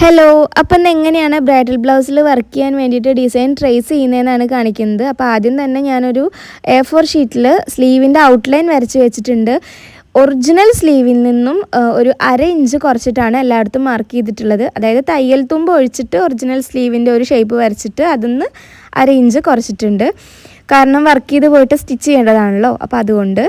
Hello അപ്പം എങ്ങനെയാണ് bridal ബ്ലൗസിൽ work ചെയ്യാൻ വേണ്ടിയിട്ട് ഡിസൈൻ ട്രേസ് ചെയ്യുന്നതെന്നാണ് കാണിക്കുന്നത്. അപ്പോൾ ആദ്യം തന്നെ ഞാനൊരു എ ഫോർ ഷീറ്റിൽ സ്ലീവിന്റെ ഔട്ട്ലൈൻ വരച്ച് വെച്ചിട്ടുണ്ട്. ഒറിജിനൽ സ്ലീവിൽ നിന്നും ഒരു അര ഇഞ്ച് കുറച്ചിട്ടാണ് എല്ലായിടത്തും മാർക്ക് ചെയ്തിട്ടുള്ളത്. അതായത് തയ്യൽ തുമ്പ് ഒഴിച്ചിട്ട് ഒറിജിനൽ സ്ലീവിന്റെ ഒരു ഷേപ്പ് വരച്ചിട്ട് അതിന്ന് അര ഇഞ്ച് കുറച്ചിട്ടുണ്ട്. കാരണം വർക്ക് ചെയ്ത് പോയിട്ട് സ്റ്റിച്ച് ചെയ്യേണ്ടതാണല്ലോ. അപ്പോൾ അതുകൊണ്ട്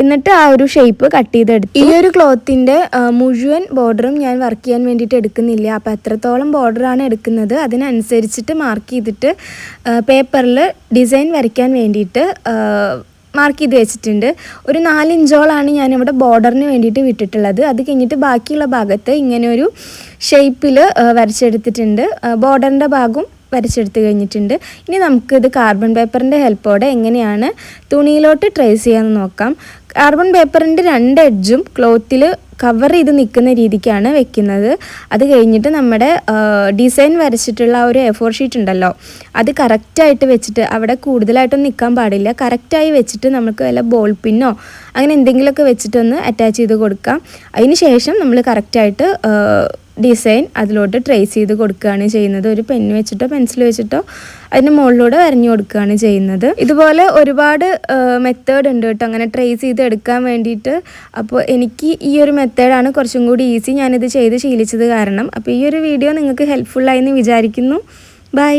എന്നിട്ട് ആ ഒരു ഷേപ്പ് കട്ട് ചെയ്തെടുത്തു. ഈ ഒരു ക്ലോത്തിന്റെ മുഴുവൻ ബോർഡറും ഞാൻ വർക്ക് ചെയ്യാൻ വേണ്ടിയിട്ട് എടുക്കുന്നില്ല. അപ്പോൾ എത്രത്തോളം ബോർഡറാണ് എടുക്കുന്നത് അതിനനുസരിച്ചിട്ട് മാർക്ക് ചെയ്തിട്ട് പേപ്പറിൽ ഡിസൈൻ വരയ്ക്കാൻ വേണ്ടിയിട്ട് മാർക്ക് ചെയ്ത് വെച്ചിട്ടുണ്ട്. ഒരു നാലിഞ്ചോളാണ് ഞാനിവിടെ ബോർഡറിന് വേണ്ടിയിട്ട് വിട്ടിട്ടുള്ളത്. അത് കഴിഞ്ഞിട്ട് ബാക്കിയുള്ള ഭാഗത്ത് ഇങ്ങനെ ഒരു ഷേപ്പിൽ വരച്ചെടുത്തിട്ടുണ്ട്. ബോർഡറിന്റെ ഭാഗവും വരച്ചെടുത്ത് കഴിഞ്ഞിട്ടുണ്ട്. ഇനി നമുക്കിത് കാർബൺ പേപ്പറിന്റെ ഹെൽപ്പോടെ എങ്ങനെയാണ് തുണിയിലോട്ട് ട്രേസ് ചെയ്യാമെന്ന് നോക്കാം. കാർബൺ പേപ്പറിന്റെ രണ്ട് എഡ്ജും ക്ലോത്തിൽ കവർ ചെയ്ത് നിൽക്കുന്ന രീതിക്കാണ് വെക്കുന്നത്. അത് കഴിഞ്ഞിട്ട് നമ്മുടെ ഡിസൈൻ വരച്ചിട്ടുള്ള ഒരു എ ഫോർ ഷീറ്റ് ഉണ്ടല്ലോ. അത് കറക്റ്റായിട്ട് വെച്ചിട്ട് അവിടെ കൂടുതലായിട്ടൊന്നും നിൽക്കാൻ പാടില്ല. കറക്റ്റായി വെച്ചിട്ട് നമുക്ക് വല്ല ബോൾ പിന്നോ അങ്ങനെ എന്തെങ്കിലുമൊക്കെ വെച്ചിട്ടൊന്ന് അറ്റാച്ച് ചെയ്ത് കൊടുക്കാം. അതിന് ശേഷം നമ്മൾ കറക്റ്റായിട്ട് ഡിസൈൻ അതിലോട്ട് ട്രേസ് ചെയ്ത് കൊടുക്കുകയാണ് ചെയ്യുന്നത്. ഒരു പെന്ന് വെച്ചിട്ടോ പെൻസിൽ വെച്ചിട്ടോ അതിന് മുകളിലൂടെ വരഞ്ഞു കൊടുക്കുകയാണ് ചെയ്യുന്നത്. ഇതുപോലെ ഒരുപാട് മെത്തേഡ് ഉണ്ട് കേട്ടോ. അങ്ങനെ ട്രേസ് ചെയ്ത് എടുക്കാൻ വേണ്ടിയിട്ട്. അപ്പോൾ എനിക്ക് ഈ ഒരു മെത്തേഡാണ് കുറച്ചും കൂടി ഈസി ഞാനിത് ചെയ്ത് ശീലിച്ചത് കാരണം. അപ്പോൾ ഈ ഒരു വീഡിയോ നിങ്ങൾക്ക് ഹെൽപ്ഫുള്ളായി എന്ന് വിചാരിക്കുന്നു. ബൈ